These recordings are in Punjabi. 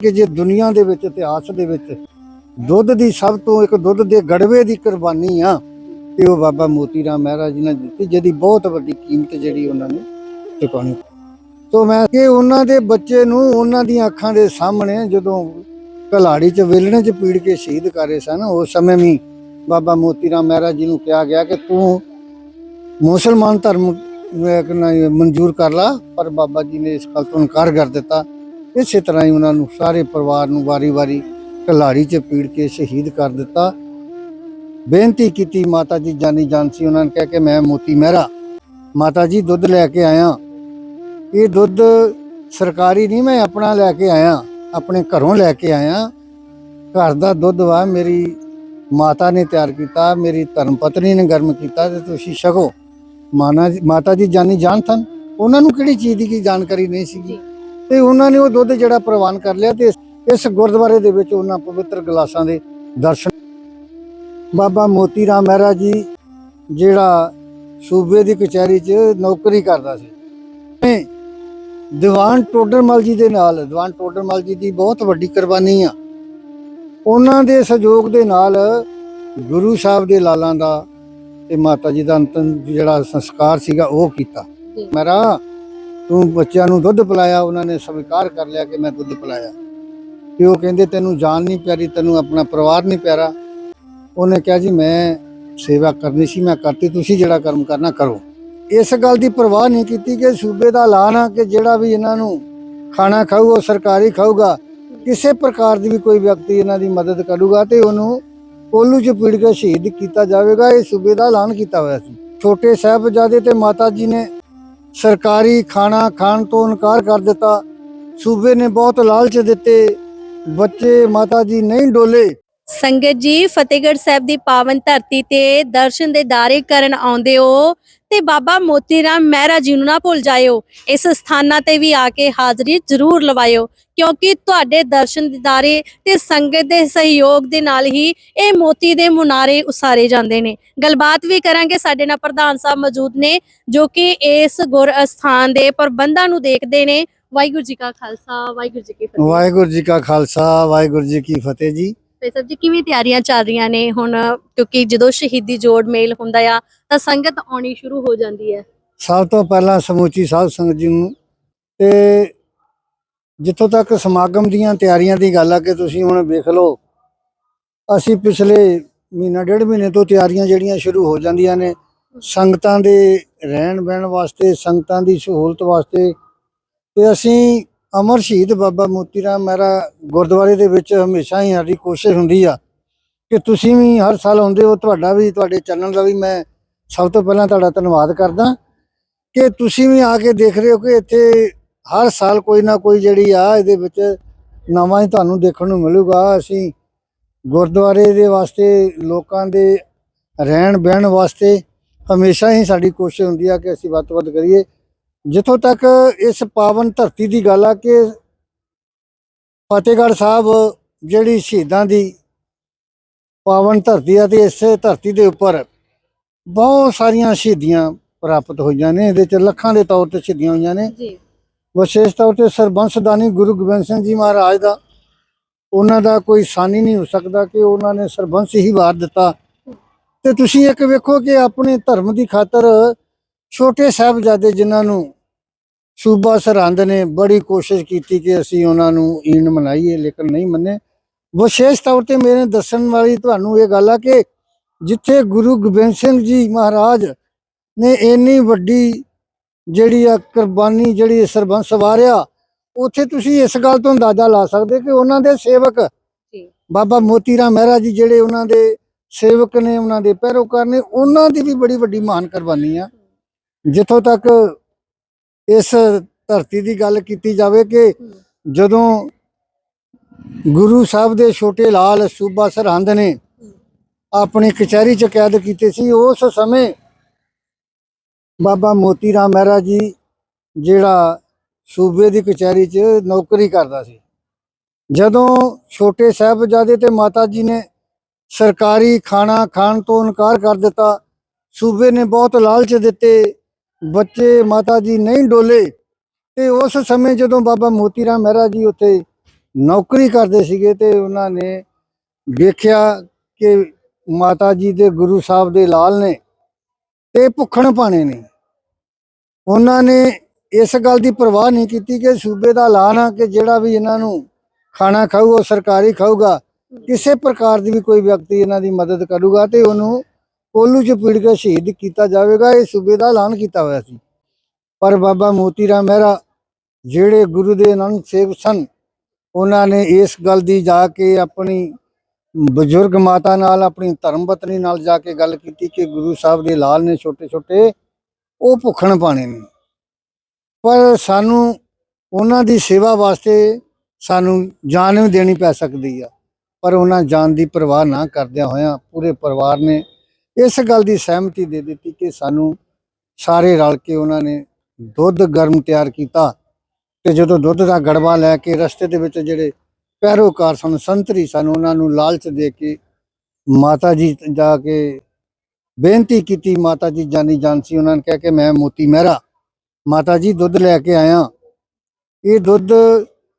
ਕਿ ਜੇ ਦੁਨੀਆ ਦੇ ਵਿੱਚ, ਇਤਿਹਾਸ ਦੇ ਵਿੱਚ ਦੁੱਧ ਦੀ ਸਭ ਤੋਂ ਇੱਕ ਦੁੱਧ ਦੇ ਗੜਵੇ ਦੀ ਕੁਰਬਾਨੀ ਆ, ਤੇ ਉਹ ਬਾਬਾ ਮੋਤੀ ਰਾਮ ਮਹਾਰਾਜ ਨੇ ਦਿੱਤੀ, ਜਿਹਦੀ ਬਹੁਤ ਵੱਡੀ ਕੀਮਤ ਜਿਹੜੀ ਉਹਨਾਂ ਨੇ ਚੁਕਾਉਣੀ। ਤੋਂ ਮੈਂ ਕਿ ਉਹਨਾਂ ਦੇ ਬੱਚੇ ਨੂੰ ਉਹਨਾਂ ਦੀਆਂ ਅੱਖਾਂ ਦੇ ਸਾਹਮਣੇ ਜਦੋਂ ਕਲਾੜੀ ਚ, ਵੇਲਣੇ ਚ ਪੀੜ ਕੇ ਸ਼ਹੀਦ ਕਰੇ ਸਨ, ਉਸ ਸਮੇਂ ਵੀ ਬਾਬਾ ਮੋਤੀ ਰਾਮ ਮਹਾਰਾਜ ਜੀ ਨੂੰ ਕਿਹਾ ਗਿਆ ਕਿ ਤੂੰ ਮੁਸਲਮਾਨ ਧਰਮ ਮਨਜ਼ੂਰ ਕਰ ਲਾ, ਪਰ ਬਾਬਾ ਜੀ ਨੇ ਇਸ ਗੱਲ ਤੋਂ ਇਨਕਾਰ ਕਰ ਦਿੱਤਾ। ਇਸੇ ਤਰ੍ਹਾਂ ਹੀ ਉਹਨਾਂ ਨੂੰ ਸਾਰੇ ਪਰਿਵਾਰ ਨੂੰ ਵਾਰੀ-ਵਾਰੀ ਕਲਾੜੀ 'ਚ ਪੀੜ ਕੇ ਸ਼ਹੀਦ ਕਰ ਦਿੱਤਾ। ਬੇਨਤੀ ਕੀਤੀ ਮਾਤਾ ਜੀ ਜਾਨੀ ਜਾਨ ਸੀ, ਉਹਨਾਂ ਨੇ ਕਿਹਾ ਕਿ ਮੈਂ ਮੋਤੀ ਮਹਿਰਾ ਮਾਤਾ ਜੀ ਦੁੱਧ ਲੈ ਕੇ ਆਇਆ। ਇਹ ਦੁੱਧ ਸਰਕਾਰੀ ਨਹੀਂ, ਮੈਂ ਆਪਣਾ ਲੈ ਕੇ ਆਇਆ, ਆਪਣੇ ਘਰੋਂ ਲੈ ਕੇ ਆਇਆ। ਘਰ ਦਾ ਦੁੱਧ ਵਾ, ਮੇਰੀ ਮਾਤਾ ਨੇ ਤਿਆਰ ਕੀਤਾ, ਮੇਰੀ ਧਰਮ ਪਤਨੀ ਨੇ ਗਰਮ ਕੀਤਾ ਤੇ ਤੁਸੀਂ ਛਕੋ। ਮਾਨਾ ਜੀ, ਮਾਤਾ ਜੀ ਜਾਨੀ ਜਾਨ ਸਨ। ਉਹਨਾਂ ਨੂੰ ਕਿਹੜੀ ਚੀਜ਼ ਦੀ ਕੀ ਜਾਣਕਾਰੀ ਨਹੀਂ ਸੀਗੀ? ਤੇ ਉਹਨਾਂ ਨੇ ਉਹ ਦੁੱਧ ਜਿਹੜਾ ਪ੍ਰਵਾਨ ਕਰ ਲਿਆ ਤੇ ਇਸ ਗੁਰਦੁਆਰੇ ਦੇ ਵਿੱਚ ਉਹਨਾਂ ਪਵਿੱਤਰ ਗਲਾਸਾਂ ਦੇ ਦਰਸ਼ਨ ਬਾਬਾ ਮੋਤੀ ਰਾਮ ਮਹਿਰਾ ਜੀ ਜਿਹੜਾ ਸੂਬੇ ਦੀ ਕਚਹਿਰੀ 'ਚ ਨੌਕਰੀ ਕਰਦਾ ਸੀ। ਦੀਵਾਨ ਟੋਡਰਮਲ ਜੀ ਦੇ ਨਾਲ ਦੀਵਾਨ ਟੋਡਰਮਲ ਜੀ ਦੀ ਬਹੁਤ ਵੱਡੀ ਕੁਰਬਾਨੀ ਆ। ਉਹਨਾਂ ਦੇ ਸਹਿਯੋਗ ਦੇ ਨਾਲ ਗੁਰੂ ਸਾਹਿਬ ਦੇ ਲਾਲਾਂ ਦਾ ਤੇ ਮਾਤਾ ਜੀ ਦਾ ਅੰਤਮ ਜਿਹੜਾ ਸੰਸਕਾਰ ਸੀਗਾ ਉਹ ਕੀਤਾ। ਮੇਰਾ ਤੂੰ ਬੱਚਿਆਂ ਨੂੰ ਦੁੱਧ ਪਿਲਾਇਆ, ਉਹਨਾਂ ਨੇ ਸਵੀਕਾਰ ਕਰ ਲਿਆ ਕਿ ਮੈਂ ਦੁੱਧ ਪਿਲਾਇਆ। ਤੇ ਉਹ ਕਹਿੰਦੇ, ਤੈਨੂੰ ਜਾਨ ਨਹੀਂ ਪਿਆਰੀ, ਤੈਨੂੰ ਆਪਣਾ ਪਰਿਵਾਰ ਨਹੀਂ ਪਿਆਰਾ। ਉਹਨੇ ਕਿਹਾ, ਜੀ, ਮੈਂ ਸੇਵਾ ਕਰਨੀ ਸੀ, ਮੈਂ ਕਰਤੀ, ਤੁਸੀਂ ਜਿਹੜਾ ਕਰਮ ਕਰਨਾ ਕਰੋ। ਇਸ ਗੱਲ ਦੀ ਪਰਵਾਹ ਨਹੀਂ ਕੀਤੀ ਕਿ ਸੂਬੇ ਦਾ ਐਲਾਨ ਆ ਕਿ ਜਿਹੜਾ ਵੀ ਇਹਨਾਂ ਨੂੰ ਖਾਣਾ ਖਾਊ, ਉਹ ਸਰਕਾਰੀ ਖਾਊਗਾ। ਕਿਸੇ ਪ੍ਰਕਾਰ ਦੀ ਵੀ ਕੋਈ ਵਿਅਕਤੀ ਇਹਨਾਂ ਦੀ ਮਦਦ ਕਰੂਗਾ ਤੇ ਉਹਨੂੰ ਕੋਲੂ ਚ ਪੀੜ ਕੇ ਸ਼ਹੀਦ ਕੀਤਾ ਜਾਵੇਗਾ। ਇਹ ਸੂਬੇ ਦਾ ਐਲਾਨ ਕੀਤਾ ਹੋਇਆ ਸੀ। ਛੋਟੇ ਸਾਹਿਬਜ਼ਾਦੇ ਤੇ ਮਾਤਾ ਜੀ ਨੇ ਸਰਕਾਰੀ ਖਾਣਾ ਖਾਣ ਤੋਂ ਇਨਕਾਰ ਕਰ ਦਿੱਤਾ। ਸੂਬੇ ਨੇ ਬਹੁਤ ਲਾਲਚ ਦਿੱਤੇ। ਬੱਚੇ, ਮਾਤਾ ਜੀ ਨਹੀਂ ਡੋਲੇ। ਸੰਗਤ ਜੀ, ਫਤਿਹਗੜ੍ਹ ਸਾਹਿਬ ਦੀ ਪਾਵਨ ਧਰਤੀ ਤੇ ਦਰਸ਼ਨ ਦੇ ਦਾਰੇ ਕਰਨ ਆਉਂਦੇ ਹੋ। ਤੇ ਬਾਬਾ ਮੋਤੀ ਰਾਮ ਮਹਿਰਾ ਜੀ ਨੂੰ ਨਾ ਭੁੱਲ ਜਾਇਓ। ਇਸ ਸਥਾਨਾਂ ਤੇ ਵੀ ਆ ਕੇ ਹਾਜ਼ਰੀ ਜ਼ਰੂਰ ਲਵਾਇਓ, ਕਿਉਂਕਿ ਤੁਹਾਡੇ ਦਰਸ਼ਨ ਦਿਦਾਰੇ ਤੇ ਸੰਗਤ ਦੇ ਸਹਿਯੋਗ ਦੇ ਨਾਲ ਹੀ ਇਹ ਮੋਤੀ ਦੇ ਮੁਨਾਰੇ ਉਸਾਰੇ ਜਾਂਦੇ ਨੇ। ਗੱਲਬਾਤ ਵੀ ਕਰਾਂਗੇ। ਸਾਡੇ ਨਾਲ ਪ੍ਰਧਾਨ ਸਾਹਿਬ ਮੌਜੂਦ ਨੇ, ਜੋ ਕਿ ਇਸ ਗੁਰ ਅਸਥਾਨ ਦੇ ਪ੍ਰਬੰਧਾਂ ਨੂੰ ਦੇਖਦੇ ਨੇ। ਵਾਹਿਗੁਰੂ ਜੀ ਕਾ ਖਾਲਸਾ, ਵਾਹਿਗੁਰੂ ਜੀ ਕੀ ਫਤਿਹ। ਵਾਹਿਗੁਰੂ ਜੀ ਕਾ ਖਾਲਸਾ, ਵਾਹਿਗੁਰੂ ਜੀ ਕੀ ਫਤਿਹ ਜੀ। ਤੇ ਸਰ ਜੀ, ਕਿਵੇਂ ਤਿਆਰੀਆਂ ਚੱਲ ਰਹੀਆਂ ਨੇ ਹੁਣ? ਕਿਉਂਕਿ ਜਦੋਂ ਸ਼ਹੀਦੀ ਜੋੜ ਮੇਲ ਹੁੰਦਾ ਆ, ਤਾਂ ਸੰਗਤ ਆਉਣੀ ਸ਼ੁਰੂ ਹੋ ਜਾਂਦੀ ਹੈ। ਸਭ ਤੋਂ ਪਹਿਲਾਂ ਸਮੂਚੀ ਸਾਧ ਸੰਗਤ ਜੀ ਨੂੰ ਤੇ ਜਿੱਥੋਂ ਤੱਕ ਸਮਾਗਮ ਦੀਆਂ ਤਿਆਰੀਆਂ ਦੀ ਗੱਲ ਆ ਕਿ ਤੁਸੀਂ ਹੁਣ ਵੇਖ ਲਓ, ਅਸੀਂ ਪਿਛਲੇ ਮਹੀਨਾ, ਡੇਢ ਮਹੀਨੇ ਤੋਂ ਤਿਆਰੀਆਂ ਜਿਹੜੀਆਂ ਸ਼ੁਰੂ ਹੋ ਜਾਂਦੀਆਂ ਨੇ, ਸੰਗਤਾਂ ਦੇ ਰਹਿਣ ਬਹਿਣ ਵਾਸਤੇ, ਸੰਗਤਾਂ ਦੀ ਸਹੂਲਤ ਵਾਸਤੇ ਤੇ ਅਸੀਂ ਅਮਰ ਸ਼ਹੀਦ ਬਾਬਾ ਮੋਤੀ ਰਾਮ ਮਹਿਰਾ ਗੁਰਦੁਆਰੇ ਦੇ ਵਿੱਚ ਹਮੇਸ਼ਾ ਹੀ ਸਾਡੀ ਕੋਸ਼ਿਸ਼ ਹੁੰਦੀ ਆ ਕਿ ਤੁਸੀਂ ਵੀ ਹਰ ਸਾਲ ਆਉਂਦੇ ਹੋ, ਤੁਹਾਡਾ ਵੀ, ਤੁਹਾਡੇ ਚੈਨਲ ਦਾ ਵੀ ਮੈਂ ਸਭ ਤੋਂ ਪਹਿਲਾਂ ਤੁਹਾਡਾ ਧੰਨਵਾਦ ਕਰਦਾ। ਕਿ ਤੁਸੀਂ ਵੀ ਆ ਕੇ ਦੇਖ ਰਹੇ ਹੋ ਕਿ ਇੱਥੇ ਹਰ ਸਾਲ ਕੋਈ ਨਾ ਕੋਈ ਜਿਹੜੀ ਆ, ਇਹਦੇ ਵਿੱਚ ਨਵਾਂ ਹੀ ਤੁਹਾਨੂੰ ਦੇਖਣ ਨੂੰ ਮਿਲੂਗਾ। ਅਸੀਂ ਗੁਰਦੁਆਰੇ ਦੇ ਵਾਸਤੇ, ਲੋਕਾਂ ਦੇ ਰਹਿਣ ਬਹਿਣ ਵਾਸਤੇ ਹਮੇਸ਼ਾ ਹੀ ਸਾਡੀ ਕੋਸ਼ਿਸ਼ ਹੁੰਦੀ ਆ ਕਿ ਅਸੀਂ ਵੱਧ ਤੋਂ ਵੱਧ ਕਰੀਏ। ਜਿੱਥੋਂ ਤੱਕ ਇਸ ਪਾਵਨ ਧਰਤੀ ਦੀ ਗੱਲ ਆ ਕਿ ਫਤਿਹਗੜ੍ਹ ਸਾਹਿਬ ਜਿਹੜੀ ਸ਼ਹੀਦਾਂ ਦੀ ਪਾਵਨ ਧਰਤੀ ਆ ਤੇ ਇਸੇ ਧਰਤੀ ਦੇ ਉੱਪਰ ਬਹੁਤ ਸਾਰੀਆਂ ਸ਼ਹੀਦੀਆਂ ਪ੍ਰਾਪਤ ਹੋਈਆਂ ਨੇ। ਇਹਦੇ ਚ ਲੱਖਾਂ ਦੇ ਤੌਰ ਤੇ ਸ਼ਹੀਦੀਆਂ ਹੋਈਆਂ ਨੇ। ਜੀ। ਵਿਸ਼ੇਸ਼ ਤੌਰ ਤੇ ਸਰਬੰਸਦਾਨੀ ਗੁਰੂ ਗੋਬਿੰਦ ਸਿੰਘ ਜੀ ਮਹਾਰਾਜ ਦਾ ਉਹਨਾਂ ਦਾ ਕੋਈ ਸਾਨੀ ਨਹੀਂ ਹੋ ਸਕਦਾ ਕਿ ਉਹਨਾਂ ਨੇ ਸਰਬੰਸ ਹੀ ਵਾਰ ਦਿੱਤਾ। ਤੇ ਤੁਸੀਂ ਇੱਕ ਵੇਖੋ ਕਿ ਆਪਣੇ ਧਰਮ ਦੀ ਖਾਤਰ ਛੋਟੇ ਸਾਹਿਬਜ਼ਾਦੇ ਜਿਨ੍ਹਾਂ ਨੂੰ ਸੂਬਾ ਸਰਹੰਦ ਨੇ ਬੜੀ ਕੋਸ਼ਿਸ਼ ਕੀਤੀ ਕਿ ਅਸੀਂ ਉਹਨਾਂ ਨੂੰ ਈਨ ਮਨਾਈਏ ਲੇਕਿਨ ਨਹੀਂ ਮੰਨੇ। ਵਿਸ਼ੇਸ਼ ਤੌਰ ਤੇ ਮੇਰੇ ਦੱਸਣ ਵਾਲੀ ਤੁਹਾਨੂੰ ਇਹ ਗੱਲ ਆ ਕਿ ਜਿੱਥੇ ਗੁਰੂ ਗੋਬਿੰਦ ਸਿੰਘ ਜੀ ਮਹਾਰਾਜ ਨੇ ਇੰਨੀ ਵੱਡੀ ਜਿਹੜੀ ਆ ਕੁਰਬਾਨੀ ਜਿਹੜੀ ਸਰਬੰਸ ਵਾਰਿਆ ਉੱਥੇ ਤੁਸੀਂ ਇਸ ਗੱਲ ਤੋਂ ਅੰਦਾਜ਼ਾ ਲਾ ਸਕਦੇ ਕਿ ਉਹਨਾਂ ਦੇ ਸੇਵਕ ਬਾਬਾ ਮੋਤੀ ਰਾਮ ਮਹਿਰਾ ਜੀ ਜਿਹੜੇ ਉਹਨਾਂ ਦੇ ਸੇਵਕ ਨੇ ਉਹਨਾਂ ਦੇ ਪੈਰੋਕਾਰ ਨੇ ਉਹਨਾਂ ਦੀ ਵੀ ਬੜੀ ਵੱਡੀ ਮਹਾਨ ਕੁਰਬਾਨੀ ਆ। ਜਿੱਥੋਂ ਤੱਕ ਇਸ ਧਰਤੀ ਦੀ ਗੱਲ ਕੀਤੀ ਜਾਵੇ ਕਿ ਜਦੋਂ ਗੁਰੂ ਸਾਹਿਬ ਦੇ ਛੋਟੇ ਲਾਲ ਸੂਬਾ ਸਰਹੰਦ ਨੇ ਆਪਣੀ ਕਚਹਿਰੀ ਚ ਕੈਦ ਕੀਤੇ ਸੀ, ਉਸ ਸਮੇਂ ਬਾਬਾ ਮੋਤੀ ਰਾਮ ਮਹਿਰਾ ਜੀ ਜਿਹੜਾ ਸੂਬੇ ਦੀ ਕਚਹਿਰੀ 'ਚ ਨੌਕਰੀ ਕਰਦਾ ਸੀ। ਜਦੋਂ ਛੋਟੇ ਸਾਹਿਬਜ਼ਾਦੇ ਤੇ ਮਾਤਾ ਜੀ ਨੇ ਸਰਕਾਰੀ ਖਾਣਾ ਖਾਣ ਤੋਂ ਇਨਕਾਰ ਕਰ ਦਿੱਤਾ, ਸੂਬੇ ਨੇ ਬਹੁਤ ਲਾਲਚ ਦਿੱਤੇ ਬੱਚੇ ਮਾਤਾ ਜੀ ਨਹੀਂ ਡੋਲੇ ਤੇ ਉਸ ਸਮੇਂ ਜਦੋਂ ਬਾਬਾ ਮੋਤੀ ਰਾਮ ਮਹਿਰਾ ਜੀ ਉੱਥੇ ਨੌਕਰੀ ਕਰਦੇ ਸੀਗੇ ਤੇ ਉਹਨਾਂ ਨੇ ਵੇਖਿਆ ਕਿ ਮਾਤਾ ਜੀ ਦੇ ਗੁਰੂ ਸਾਹਿਬ ਦੇ ਲਾਲ ਨੇ ਤੇ ਭੁੱਖਣ ਪਾਣੇ ਨੇ। ਉਹਨਾਂ ਨੇ ਇਸ ਗੱਲ ਦੀ ਪਰਵਾਹ ਨਹੀਂ ਕੀਤੀ ਕਿ ਸੂਬੇ ਦਾ ਐਲਾਨ ਆ ਕਿ ਜਿਹੜਾ ਵੀ ਇਹਨਾਂ ਨੂੰ ਖਾਣਾ ਖਾਊ ਉਹ ਸਰਕਾਰੀ ਖਾਊਗਾ ਕਿਸੇ ਪ੍ਰਕਾਰ ਦੀ ਵੀ ਕੋਈ ਵਿਅਕਤੀ ਇਹਨਾਂ ਦੀ ਮਦਦ ਕਰੂਗਾ ਤੇ ਉਹਨੂੰ ਕੋਲੂ ਚ ਪੀੜ ਕੇ ਸ਼ਹੀਦ ਕੀਤਾ ਜਾਵੇਗਾ, ਇਹ ਸੂਬੇ ਦਾ ਐਲਾਨ ਕੀਤਾ ਹੋਇਆ ਸੀ। ਪਰ ਬਾਬਾ ਮੋਤੀ ਰਾਮ ਮਹਿਰਾ ਜਿਹੜੇ ਗੁਰੂ ਦੇ ਅਨੰਦ ਸੇਵ ਸਨ, ਉਹਨਾਂ ਨੇ ਇਸ ਗੱਲ ਦੀ ਜਾ ਕੇ ਆਪਣੀ ਬਜ਼ੁਰਗ ਮਾਤਾ ਨਾਲ, ਆਪਣੀ ਧਰਮ ਪਤਨੀ ਨਾਲ ਜਾ ਕੇ ਗੱਲ ਕੀਤੀ ਕਿ ਗੁਰੂ ਸਾਹਿਬ ਦੇ ਲਾਲ ਨੇ ਛੋਟੇ ਛੋਟੇ ਉਹ ਭੁੱਖਣ ਪਾਣੇ ਨੇ। ਪਰ ਸਾਨੂੰ ਉਹਨਾਂ ਦੀ ਸੇਵਾ ਵਾਸਤੇ ਸਾਨੂੰ ਜਾਨ ਵੀ ਦੇਣੀ ਪੈ ਸਕਦੀ ਆ। ਪਰ ਉਹਨਾਂ ਜਾਨ ਦੀ ਪਰਵਾਹ ਨਾ ਕਰਦਿਆਂ ਹੋਇਆਂ ਪੂਰੇ ਪਰਿਵਾਰ ਨੇ ਇਸ ਗੱਲ ਦੀ ਸਹਿਮਤੀ ਦੇ ਦਿੱਤੀ ਕਿ ਸਾਨੂੰ ਸਾਰੇ ਰਲ ਕੇ ਉਹਨਾਂ ਨੇ ਦੁੱਧ ਗਰਮ ਤਿਆਰ ਕੀਤਾ ਤੇ ਜਦੋਂ ਦੁੱਧ ਦਾ ਗੜਵਾ ਲੈ ਕੇ ਰਸਤੇ ਦੇ ਵਿੱਚ ਜਿਹੜੇ ਪੈਰੋਕਾਰ ਸਨ, ਸੰਤਰੀ ਸਨ, ਉਹਨਾਂ ਨੂੰ ਲਾਲਚ ਦੇ ਕੇ ਮਾਤਾ ਜੀ ਜਾ ਕੇ ਬੇਨਤੀ ਕੀਤੀ ਮਾਤਾ ਜੀ ਜਾਨੀ ਜਾਨ ਸੀ, ਉਹਨਾਂ ਨੇ ਕਿਹਾ ਕਿ ਮੈਂ ਮੋਤੀ ਮਹਿਰਾ ਮਾਤਾ ਜੀ ਦੁੱਧ ਲੈ ਕੇ ਆਇਆ। ਇਹ ਦੁੱਧ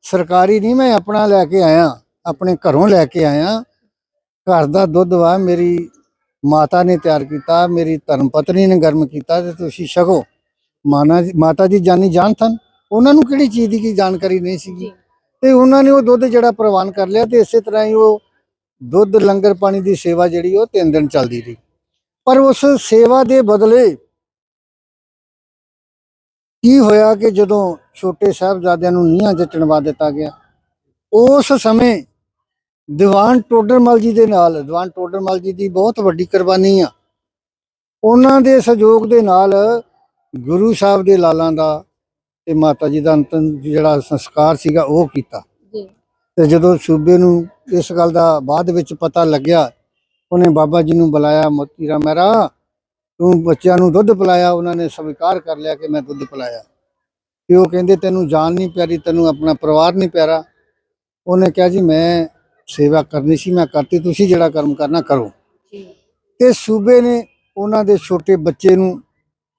ਸਰਕਾਰੀ ਨਹੀਂ, ਮੈਂ ਆਪਣਾ ਲੈ ਕੇ ਆਇਆ, ਆਪਣੇ ਘਰੋਂ ਲੈ ਕੇ ਆਇਆ। ਘਰ ਦਾ ਦੁੱਧ ਵਾ, ਮੇਰੀ ਮਾਤਾ ਨੇ ਤਿਆਰ ਕੀਤਾ ਮੇਰੀ ਧਰਮ ਪਤਨੀ ਨੇ ਗਰਮ ਕੀਤਾ ਤੇ ਤੁਸੀਂ ਛਕੋ। ਮਾਨਾ ਜੀ- ਮਾਤਾ ਜੀ ਜਾਨੀ ਜਾਨ ਥਨ। ਉਹਨਾਂ ਨੂੰ ਕਿਹੜੀ ਚੀਜ਼ ਦੀ ਕੀ ਜਾਣਕਾਰੀ ਨਹੀਂ ਸੀਗੀ? ਤੇ ਉਹਨਾਂ ਨੇ ਉਹ ਦੁੱਧ ਜਿਹੜਾ ਪ੍ਰਵਾਨ ਕਰ ਲਿਆ ਤੇ ਇਸੇ ਤਰ੍ਹਾਂ ਹੀ ਉਹ ਦੁੱਧ ਲੰਗਰ ਪਾਣੀ ਦੀ ਸੇਵਾ ਜਿਹੜੀ ਉਹ ਤਿੰਨ ਦਿਨ ਚੱਲਦੀ ਰਹੀ। ਪਰ ਉਸ ਸੇਵਾ ਦੇ ਬਦਲੇ ਕੀ ਹੋਇਆ ਕਿ ਜਦੋਂ ਛੋਟੇ ਸਾਹਿਬਜ਼ਾਦਿਆਂ ਨੂੰ ਨੀਹਾਂ 'ਚ ਚਿਣਵਾ ਦਿੱਤਾ ਗਿਆ ਉਸ ਸਮੇਂ ਦੀਵਾਨ ਟੋਡਰਮਲ ਜੀ ਦੇ ਨਾਲ ਦੀਵਾਨ ਟੋਡਰਮਲ ਜੀ ਦੀ ਬਹੁਤ ਵੱਡੀ ਕੁਰਬਾਨੀ ਆ। ਉਹਨਾਂ ਦੇ ਸਹਿਯੋਗ ਦੇ ਨਾਲ ਗੁਰੂ ਸਾਹਿਬ ਦੇ ਲਾਲਾਂ ਦਾ ਤੇ ਮਾਤਾ ਜੀ ਦਾ ਅੰਤਮ ਜਿਹੜਾ ਸੰਸਕਾਰ ਸੀਗਾ ਉਹ ਕੀਤਾ। ਜੀ। ਤੇ ਜਦੋਂ ਸੂਬੇ ਨੂੰ ਇਸ ਗੱਲ ਦਾ ਬਾਅਦ ਵਿੱਚ ਪਤਾ ਲੱਗਿਆ ਉਹਨੇ ਬਾਬਾ ਜੀ ਨੂੰ ਬੁਲਾਇਆ ਮੋਤੀ ਰਾਮ ਮਹਿਰਾ ਤੂੰ ਬੱਚਿਆਂ ਨੂੰ ਦੁੱਧ ਪਿਲਾਇਆ ਉਹਨਾਂ ਨੇ ਸਵੀਕਾਰ ਕਰ ਲਿਆ ਕਿ ਮੈਂ ਦੁੱਧ ਪਿਲਾਇਆ। ਤੇ ਉਹ ਕਹਿੰਦੇ ਤੈਨੂੰ ਜਾਨ ਨਹੀਂ ਪਿਆਰੀ ਤੈਨੂੰ ਆਪਣਾ ਪਰਿਵਾਰ ਨਹੀਂ ਪਿਆਰਾ। ਉਹਨੇ ਕਿਹਾ ਜੀ ਮੈਂ ਸੇਵਾ ਕਰਨੀ ਸੀ ਮੈਂ ਕਰਤੀ ਤੁਸੀਂ ਜਿਹੜਾ ਕਰਮ ਕਰਨਾ ਕਰੋ। ਤੇ ਸੂਬੇ ਨੇ ਉਹਨਾਂ ਦੇ ਛੋਟੇ ਬੱਚੇ ਨੂੰ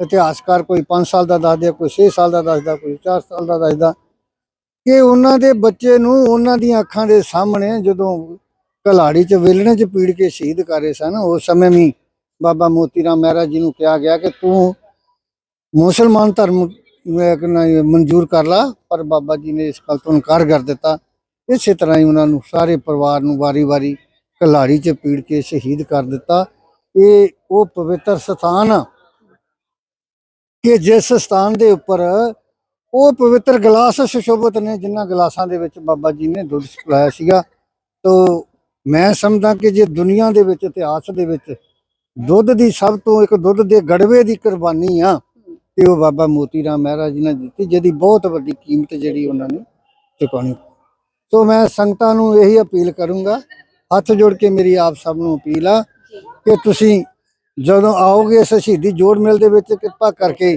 ਇਤਿਹਾਸਕਾਰ ਕੋਈ 5 ਸਾਲ ਦਾ ਦੱਸਦਾ ਕੋਈ 6 ਸਾਲ ਦਾ ਦੱਸਦਾ ਕੋਈ 4 ਸਾਲ ਦਾ ਦੱਸਦਾ। ਕਿ ਉਹਨਾਂ ਦੇ ਬੱਚੇ ਨੂੰ ਉਹਨਾਂ ਦੀਆਂ ਅੱਖਾਂ ਦੇ ਸਾਹਮਣੇ ਜਦੋਂ ਕਲਾੜੀ ਚ ਵੇਲਣੇ ਚ ਪੀੜ ਕੇ ਸ਼ਹੀਦ ਕਰੇ ਸਨ ਉਸ ਸਮੇਂ ਵੀ ਬਾਬਾ ਮੋਤੀ ਰਾਮ ਮਹਿਰਾ ਜੀ ਨੂੰ ਕਿਹਾ ਗਿਆ ਕਿ ਤੂੰ ਮੁਸਲਮਾਨ ਧਰਮ ਮਨਜ਼ੂਰ ਕਰ ਲਾ ਪਰ ਬਾਬਾ ਜੀ ਨੇ ਇਸ ਗੱਲ ਤੋਂ ਇਨਕਾਰ ਕਰ ਦਿੱਤਾ। ਇਸੇ ਤਰ੍ਹਾਂ ਹੀ ਉਹਨਾਂ ਨੂੰ ਸਾਰੇ ਪਰਿਵਾਰ ਨੂੰ ਵਾਰੀ-ਵਾਰੀ ਕਲਾੜੀ ਚ ਪੀੜ ਕੇ ਸ਼ਹੀਦ ਕਰ ਦਿੱਤਾ। ਇਹ ਉਹ ਪਵਿੱਤਰ ਸਥਾਨ ਆ ਕਿ ਜਿਸ ਸਥਾਨ ਦੇ ਉੱਪਰ ਉਹ ਪਵਿੱਤਰ ਗਲਾਸ ਸੁਸ਼ੋਭਿਤ ਨੇ, ਜਿਨ੍ਹਾਂ ਗਲਾਸਾਂ ਦੇ ਵਿੱਚ ਬਾਬਾ ਜੀ ਨੇ ਦੁੱਧ ਪਿਲਾਇਆ ਸੀਗਾ। ਤੋ ਮੈਂ ਸਮਝਦਾ ਕਿ ਜੇ ਦੁਨੀਆ ਦੇ ਵਿੱਚ, ਇਤਿਹਾਸ ਦੇ ਵਿੱਚ ਦੁੱਧ ਦੀ ਸਭ ਤੋਂ ਇੱਕ ਦੁੱਧ ਦੇ ਗੜਵੇ ਦੀ ਕੁਰਬਾਨੀ ਆ, ਤੇ ਉਹ ਬਾਬਾ ਮੋਤੀ ਰਾਮ ਮਹਿਰਾ ਜੀ ਨੇ ਦਿੱਤੀ, ਜਿਹਦੀ ਬਹੁਤ ਵੱਡੀ ਕੀਮਤ ਜਿਹੜੀ ਉਹਨਾਂ ਨੇ ਚੁਕਾਉਣੀ ਸੋ ਮੈਂ ਸੰਗਤਾਂ ਨੂੰ ਇਹੀ ਅਪੀਲ ਕਰੂੰਗਾ, ਹੱਥ ਜੋੜ ਕੇ ਮੇਰੀ ਆਪ ਸਭ ਨੂੰ ਅਪੀਲ ਆ, ਕਿ ਤੁਸੀਂ ਜਦੋਂ ਆਓਗੇ ਇਸ ਸ਼ਹੀਦੀ ਜੋੜ ਮੇਲ ਦੇ ਵਿੱਚ, ਕਿਰਪਾ ਕਰਕੇ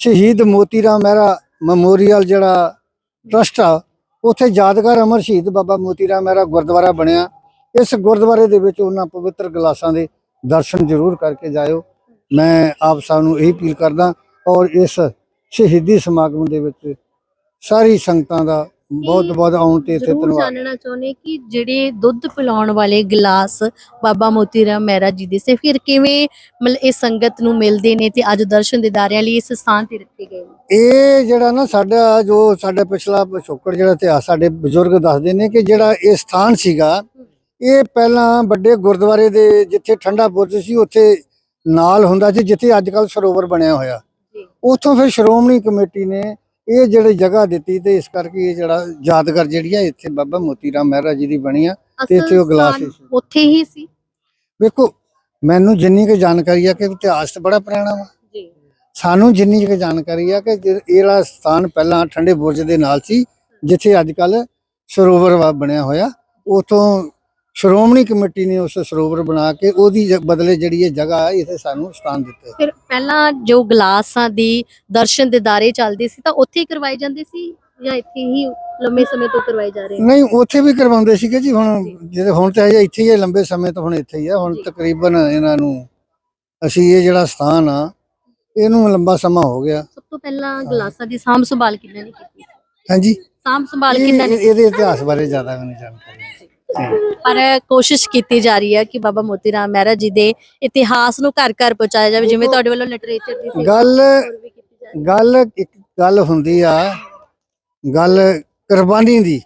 ਸ਼ਹੀਦ ਮੋਤੀ ਰਾਮ ਮਹਿਰਾ ਮੈਮੋਰੀਅਲ ਜਿਹੜਾ ਟਰਸਟ ਆ, ਉੱਥੇ ਯਾਦਗਾਰ ਅਮਰ ਸ਼ਹੀਦ ਬਾਬਾ ਮੋਤੀ ਰਾਮ ਮਹਿਰਾ ਗੁਰਦੁਆਰਾ ਬਣਿਆ। ਇਸ ਗੁਰਦੁਆਰੇ ਦੇ ਵਿੱਚ ਉਹਨਾਂ ਪਵਿੱਤਰ ਗਲਾਸਾਂ ਦੇ ਦਰਸ਼ਨ ਜ਼ਰੂਰ ਕਰਕੇ ਜਾਇਓ। ਮੈਂ ਆਪ ਸਭ ਨੂੰ ਇਹ ਅਪੀਲ ਕਰਦਾ ਔਰ ਇਸ ਸ਼ਹੀਦੀ ਸਮਾਗਮ ਦੇ ਵਿੱਚ ਸਾਰੀ ਸੰਗਤਾਂ ਦਾ ਬਹੁਤ ਬਹੁਤ ਆਉਣ ਤੇ ਇੱਥੇ ਜ਼ਰੂਰ ਧੰਨਵਾਦ। ਜਾਣਨਾ ਚਾਹੁੰਦੇ ਕਿ ਜਿਹੜੇ ਦੁੱਧ ਪਿਲਾਉਣ ਵਾਲੇ ਗਲਾਸ ਬਾਬਾ ਮੋਤੀ ਰਾਮ ਮਹਿਰਾ ਜੀ ਦੇ ਸੇ ਫਿਰ ਕਿਵੇਂ ਮਤਲਬ ਇਹ ਸੰਗਤ ਨੂੰ ਮਿਲਦੇ ਨੇ ਤੇ ਅੱਜ ਦਰਸ਼ਨ ਦਿਦਾਰਿਆਂ ਲਈ ਇਸ ਸਥਾਨ ਤੇ ਰੱਖੇ ਗਏ ਨੇ? ਇਹ ਜਿਹੜਾ ਨਾ ਸਾਡਾ ਜੋ ਸਾਡਾ ਪਿਛਲਾ ਪਿਛੋਕੜ ਜਿਹੜਾ ਇਤਿਹਾਸ ਸਾਡੇ ਬਜ਼ੁਰਗ ਦੱਸਦੇ ਨੇ ਕਿ ਜਿਹੜਾ ਇਹ ਸਥਾਨ ਸੀਗਾ ਇਹ ਪਹਿਲਾਂ ਵੱਡੇ ਗੁਰਦੁਆਰੇ ਦੇ ਜਿੱਥੇ ਠੰਡਾ ਬੁਰਜ ਸੀ ਉੱਥੇ ਨਾਲ ਹੁੰਦਾ ਸੀ ਜਿੱਥੇ ਅੱਜ ਕੱਲ ਸਰੋਵਰ ਬਣਿਆ ਹੋਇਆ। ਉੱਥੋਂ ਫਿਰ ਸ਼੍ਰੋਮਣੀ ਕਮੇਟੀ ਨੇ ਇਹ ਜਿਹੜੀ ਜਗ੍ਹਾ ਦਿੱਤੀ ਤੇ ਇਸ ਕਰਕੇ ਇਹ ਜਿਹੜਾ ਯਾਦਗਾਰ ਜਿਹੜੀ ਆ ਇੱਥੇ ਬਾਬਾ ਮੋਤੀ ਰਾਮ ਮਹਿਰਾ ਜੀ ਦੀ ਬਣੀ ਆ ਤੇ ਇੱਥੇ ਉਹ ਗਲਾਸ। ਉੱਥੇ ਹੀ ਸੀ ਵੇਖੋ ਮੈਨੂੰ ਜਿੰਨੀ ਕੁ ਜਾਣਕਾਰੀ ਆ ਕਿ ਇਤਿਹਾਸ ਤਾਂ ਬੜਾ ਪੁਰਾਣਾ ਵਾ ਜੀ ਸਾਨੂੰ ਜਿੰਨੀ ਕੁ ਜਾਣਕਾਰੀ ਆ ਕਿ ਇਹ ਜਿਹੜਾ ਸਥਾਨ ਪਹਿਲਾਂ ਠੰਡੇ ਬੁਰਜ ਦੇ ਨਾਲ ਸੀ ਜਿੱਥੇ ਅੱਜ ਕੱਲ ਸਰੋਵਰ ਵਾ ਬਣਿਆ ਹੋਇਆ ਉਥੋਂ ਸ਼੍ਰੋਮਣੀ ਕਮੇਟੀ ਨੇ ਉਸ ਸਰੋਵਰ ਬਣਾ ਕੇ ਉਹਦੀ ਜ- ਬਦਲੇ ਜਿਹੜੀ ਇਹ ਜਗ੍ਹਾ ਹੈ ਇੱਥੇ ਸਾਨੂੰ ਸਥਾਨ ਦਿੱਤੇ ਫਿਰ ਪਹਿਲਾਂ ਜੋ ਗਲਾਸਾਂ ਦੀ ਦਰਸ਼ਨ ਦਿਦਾਰੇ ਚੱਲਦੇ ਸੀ ਤਾਂ ਉੱਥੇ ਹੀ ਕਰਵਾਏ ਜਾਂਦੇ ਸੀ ਜਾਂ ਇੱਥੇ ਹੀ ਲੰਮੇ ਸਮੇਂ ਤੋਂ ਕਰਵਾਏ ਜਾ ਰਹੇ ਨੇ? ਨਹੀਂ ਉੱਥੇ ਵੀ ਕਰਵਾਉਂਦੇ ਸੀਗੇ ਜੀ ਹੁਣ ਜਿਹੜੇ ਹੁਣ ਤਾਂ ਹਜੇ ਇੱਥੇ ਹੀ ਹੈ ਲੰਬੇ ਸਮੇਂ ਤੋਂ ਹੁਣ ਇੱਥੇ ਹੀ ਆ ਹੁਣ ਜੀ। ਤਕਰੀਬਨ ਇਹਨਾਂ ਨੂੰ ਅਸੀਂ ਇਹ ਜਿਹੜਾ ਸਥਾਨ ਆ ਇਹਨੂੰ ਲੰਬਾ ਸਮਾਂ ਹੋ ਗਿਆ। ਸਭ ਤੋਂ ਪਹਿਲਾਂ ਗਲਾਸਾਂ ਦੀ ਸਾਂਭ ਸੰਭਾਲ ਕਿਹਨਾਂ ਨੇ ਕੀਤੀ? ਹਾਂਜੀ। ਸਾਂਭ ਸੰਭਾਲ ਇਹ- ਕਿੰਨਾ ਇਹ- ਇਹਦੇ ਇਤਿਹਾਸ ਬਾਰੇ ਜ਼ਿਆਦਾ ਮੈਨੂੰ ਜਾਣਕਾਰੀ ਨਹੀਂ। ਪਰ ਕੋਸ਼ਿਸ਼ ਕੀਤੀ ਜਾ ਰਹੀ ਹੈ ਕਿ ਬਾਬਾ ਮੋਤੀ ਰਾਮ ਮਹਿਰਾ ਜੀ ਦੇ ਇਤਿਹਾਸ ਨੂੰ ਘਰ ਘਰ ਪਹੁੰਚਾਇਆ ਜਾਵੇ ਜਿਵੇਂ ਤੁਹਾਡੇ ਵੱਲੋਂ ਲਿਟਰੇਚਰ ਦੀ ਗੱਲ ਗੱਲ ਇੱਕ ਗੱਲ ਹੁੰਦੀ ਆ ਗੱਲ ਕੁਰਬਾਨੀ ਦੀ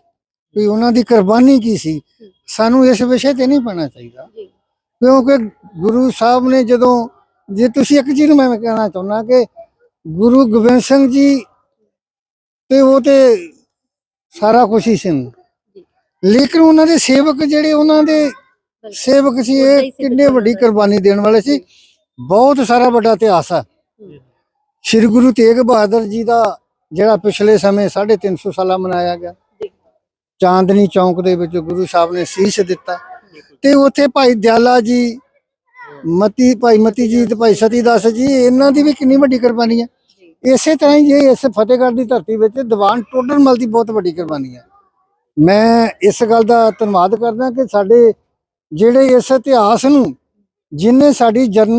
ਵੀ ਉਹਨਾਂ ਦੀ ਕੁਰਬਾਨੀ ਕੀ ਸੀ? ਸਾਨੂੰ ਇਸ ਵਿਸ਼ੇ ਤੇ ਨਹੀਂ ਪੈਣਾ ਚਾਹੀਦਾ। ਕਿਉਂਕਿ ਗੁਰੂ ਸਾਹਿਬ ਨੇ ਜਦੋਂ ਜੇ ਤੁਸੀਂ ਇੱਕ ਚੀਜ਼ ਮੈਂ ਕਹਿਣਾ ਚਾਹੁੰਦਾ ਕਿ ਗੁਰੂ ਗੋਬਿੰਦ ਸਿੰਘ ਜੀ ਤੇ ਉਹ ਤੇ ਸਾਰਾ ਕੁਝ ਹੀ ਸੀ। ਲੇਕਿਨ ਉਹਨਾਂ ਦੇ ਸੇਵਕ ਜਿਹੜੇ ਉਹਨਾਂ ਦੇ ਸੇਵਕ ਸੀ ਇਹ ਕਿੰਨੇ ਵੱਡੀ ਕੁਰਬਾਨੀ ਦੇਣ ਵਾਲੇ ਸੀ। ਬਹੁਤ ਸਾਰਾ ਵੱਡਾ ਇਤਿਹਾਸ ਆ। ਸ੍ਰੀ ਗੁਰੂ ਤੇਗ ਬਹਾਦਰ ਜੀ ਦਾ ਜਿਹੜਾ ਪਿਛਲੇ ਸਮੇਂ 350 ਸਾਲਾ ਮਨਾਇਆ ਗਿਆ। ਚਾਂਦਨੀ ਚੌਂਕ ਦੇ ਵਿੱਚ ਗੁਰੂ ਸਾਹਿਬ ਨੇ ਸੀਸ ਦਿੱਤਾ। ਤੇ ਉੱਥੇ ਭਾਈ ਦਿਆਲਾ ਜੀ ਮਤੀ ਭਾਈ ਮਤੀ ਜੀ ਤੇ ਭਾਈ ਸਤੀ ਦਾਸ ਜੀ ਇਹਨਾਂ ਦੀ ਵੀ ਕਿੰਨੀ ਵੱਡੀ ਕੁਰਬਾਨੀ ਹੈ ਇਸੇ ਤਰ੍ਹਾਂ ਹੀ ਇਹ ਇਸ ਫਤਿਹਗੜ੍ਹ ਦੀ ਧਰਤੀ ਵਿੱਚ ਦੀਵਾਨ ਟੋਡਰਮਲ ਦੀ ਬਹੁਤ ਵੱਡੀ ਕੁਰਬਾਨੀ ਹੈ ਮੈਂ ਇਸ ਗੱਲ ਦਾ ਧੰਨਵਾਦ ਕਰਦਾ ਕਿ ਸਾਡੇ ਜਿਹੜੇ ਇਸ ਇਤਿਹਾਸ ਨੂੰ ਜਿਨੇ ਸਾਡੀ ਜਨ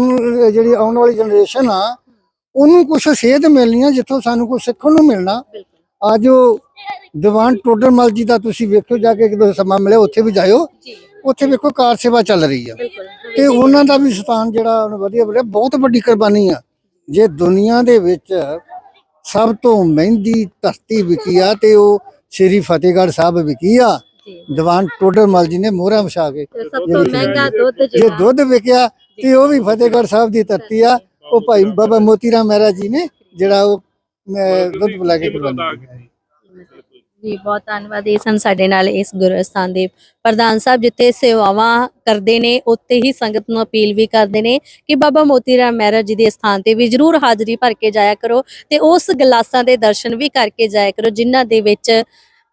ਜਿਹੜੀ ਆਉਣ ਵਾਲੀ ਜਨਰੇਸ਼ਨ ਆ ਉਹਨੂੰ ਕੁਝ ਸੇਧ ਮਿਲਣੀ ਆ ਜਿੱਥੋਂ ਸਾਨੂੰ ਕੁਝ ਸਿੱਖਣ ਨੂੰ ਮਿਲਣਾ। ਅੱਜ ਉਹ ਦੀਵਾਨ ਟੋਡਰਮਲ ਜੀ ਦਾ ਤੁਸੀਂ ਵੇਖੋ ਜਾ ਕੇ ਕਿਦੋਂ ਸਮਾਂ ਮਿਲੇ ਉੱਥੇ ਵੀ ਜਾਇਓ। ਉੱਥੇ ਵੇਖੋ ਕਾਰ ਸੇਵਾ ਚੱਲ ਰਹੀ ਆ। ਤੇ ਉਹਨਾਂ ਦਾ ਵੀ ਸਥਾਨ ਜਿਹੜਾ ਉਹਨੂੰ ਵਧੀਆ ਬਣਿਆ ਬਹੁਤ ਵੱਡੀ ਕੁਰਬਾਨੀ ਆ। ਜੇ ਦੁਨੀਆ ਦੇ ਵਿੱਚ ਸਭ ਤੋਂ ਮਹਿੰਦੀ ਧਰਤੀ ਵਿਕੀ ਆ ਤੇ ਉਹ ਸ੍ਰੀ ਫਤਿਹਗੜ੍ਹ ਸਾਹਿਬ ਵਿਕੀ ਆ ਜੀ। ਦੀਵਾਨ ਟੋਡਰਮਲ ਜੀ ਨੇ ਮੋਹਰਾਂ ਵਿਛਾ ਕੇ। ਸਭ ਤੋਂ ਮਹਿੰਗਾ ਦੁੱਧ ਜੇ ਦੁੱਧ ਵਿਕਿਆ ਤੇ ਉਹ ਵੀ ਫਤਿਹਗੜ੍ਹ ਸਾਹਿਬ ਦੀ ਧਰਤੀ ਆ। ਉਹ ਭਾਈ ਬਾਬਾ ਮੋਤੀ ਰਾਮ ਮਹਿਰਾ ਜੀ ਨੇ ਜਿਹੜਾ ਉਹ ਅਹ, ਦੁੱਧ ਪਿਲਾ ਕੇ ਕੀਤੀ ਜੀ, ਬਹੁਤ ਧੰਨਵਾਦ। ਇਹ ਸਨ ਸਾਡੇ ਨਾਲ ਇਸ ਗੁਰੂ ਸਥਾਨ ਦੇ ਪ੍ਰਧਾਨ ਸਾਹਿਬ, ਜਿੱਥੇ ਸੇਵਾਵਾਂ ਕਰਦੇ ਨੇ, ਉੱਥੇ ਹੀ ਸੰਗਤ ਨੂੰ ਅਪੀਲ ਵੀ ਕਰਦੇ ਨੇ ਕਿ ਬਾਬਾ ਮੋਤੀ ਰਾਮ ਮਹਿਰਾ ਜੀ ਦੇ ਸਥਾਨ ਤੇ ਵੀ ਜਰੂਰ ਹਾਜ਼ਰੀ ਭਰ ਕੇ ਜਾਇਆ ਕਰੋ ਤੇ ਉਸ ਗਲਾਸਾਂ ਦੇ ਦਰਸ਼ਨ ਵੀ ਕਰਕੇ ਜਾਇਆ ਕਰੋ, ਜਿਨ੍ਹਾਂ ਦੇ ਵਿੱਚ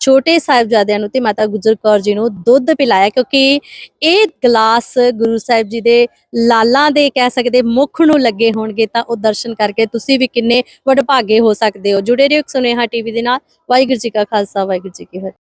ਛੋਟੇ ਸਾਹਿਬਜ਼ਾਦਿਆਂ ਨੂੰ ਤੇ ਮਾਤਾ ਗੁਜਰ ਕੌਰ ਜੀ ਨੂੰ ਦੁੱਧ ਪਿਲਾਇਆ, ਕਿਉਂਕਿ ਇਹ ਗਲਾਸ ਗੁਰੂ ਸਾਹਿਬ ਜੀ ਦੇ ਲਾਲਾਂ ਦੇ ਕਹਿ ਸਕਦੇ ਮੁਖ ਨੂੰ ਲੱਗੇ ਹੋਣਗੇ, ਤਾਂ ਉਹ ਦਰਸ਼ਨ ਕਰਕੇ ਤੁਸੀਂ ਵੀ ਕਿੰਨੇ ਵਡਭਾਗੇ ਹੋ ਸਕਦੇ ਹੋ। ਜੁੜੇ ਰਹੋ ਸੁਨੇਹਾ ਟੀਵੀ ਦੇ ਨਾਲ। ਵਾਹਿਗੁਰੂ ਜੀ ਕਾ ਖਾਲਸਾ, ਵਾਹਿਗੁਰੂ ਜੀ ਕੀ ਫਤਿਹ।